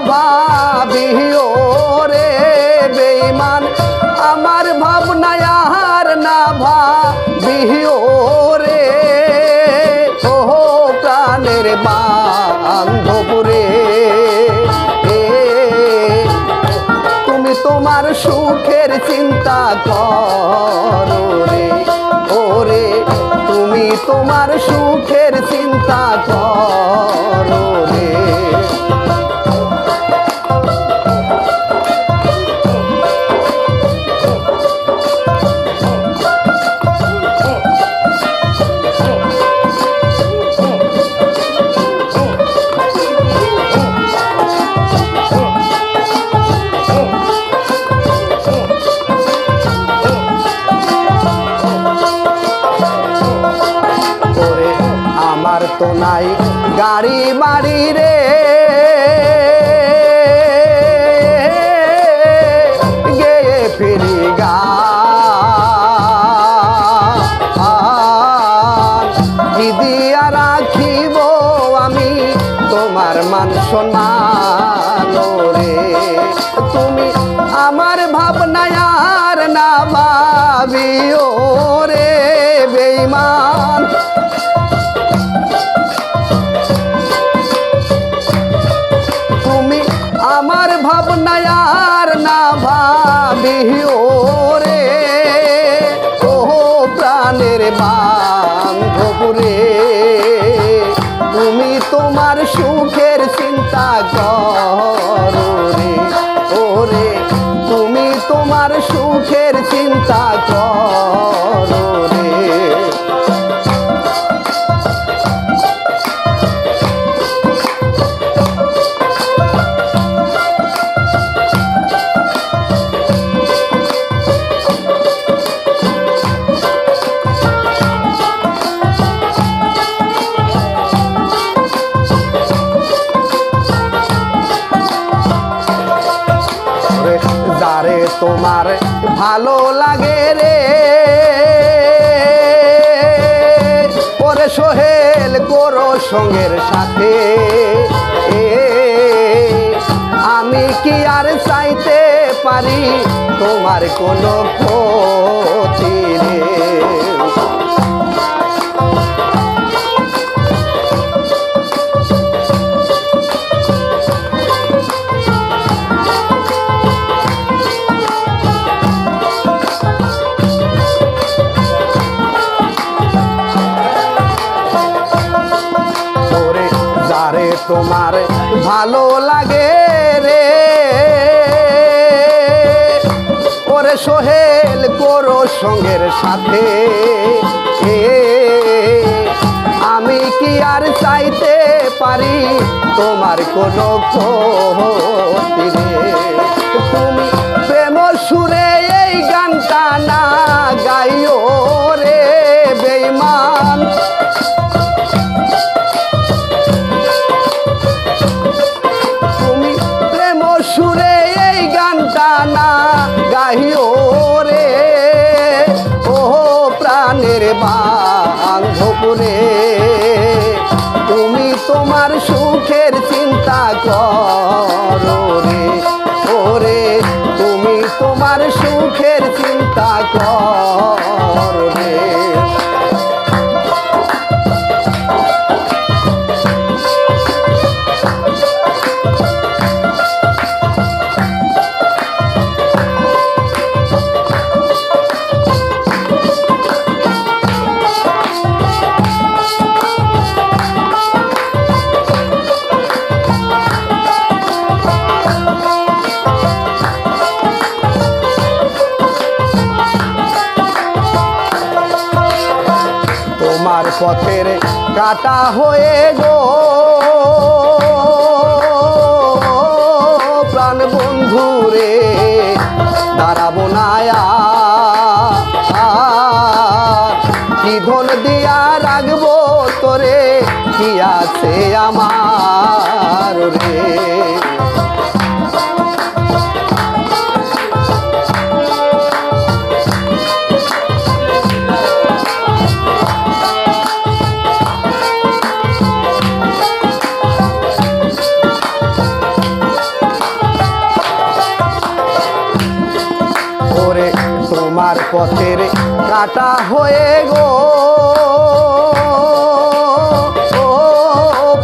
ভাবিও রে বেইমান আমার ভাবনায় আর না ভাবিও রে ও প্রাণের বান্ধব রে তুমি তোমার সুখের চিন্তা করো রে, ওরে, তুমি তোমার সুখের চিন্তা করো। আমার তো নাই গাড়ি বাড়ি রে। গেয়ে ফিরি গা। দিয়া রাখিব আমি তোমার মান সম্মান রে। তুমি আমার ভাবনায় আর না ভাবিও রে বেইমান ভাবিও রে তোমার ভালো লাগে রে। পরে সোহেল গোরো সঙ্গের সাথে। আমি কি আর চাইতে পারি? তোমার কোনো ক্ষতি তোমার ভালো লাগে রে। ওরে সোহেল, করো সঙ্গের সাথে। আমি কি আর চাইতে পারি? তোমার কোনো ক্ষতি Oh, তোমার পথের কাটা হয়ে গো প্রাণ বন্ধু রে, দাঁড়াবো না। কি ধন দিয়া রাখব তোরে, কি আছে আমার রে পথের কাটা হয়ে গো। ও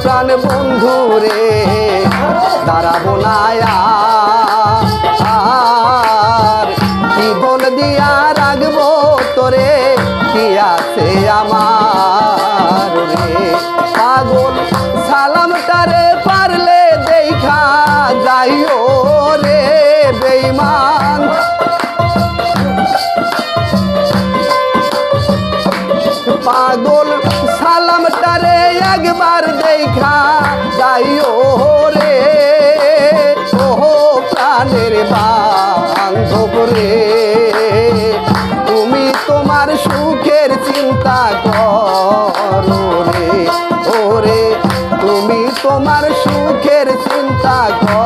প্রাণ বন্ধু রে দাঁড়াবো না পাগল সালামটারে একবার দেখা। যাইও রে ও প্রাণের বান্ধব রে। তুমি তোমার সুখের চিন্তা করো রে, ওরে। তুমি তোমার সুখের চিন্তা করো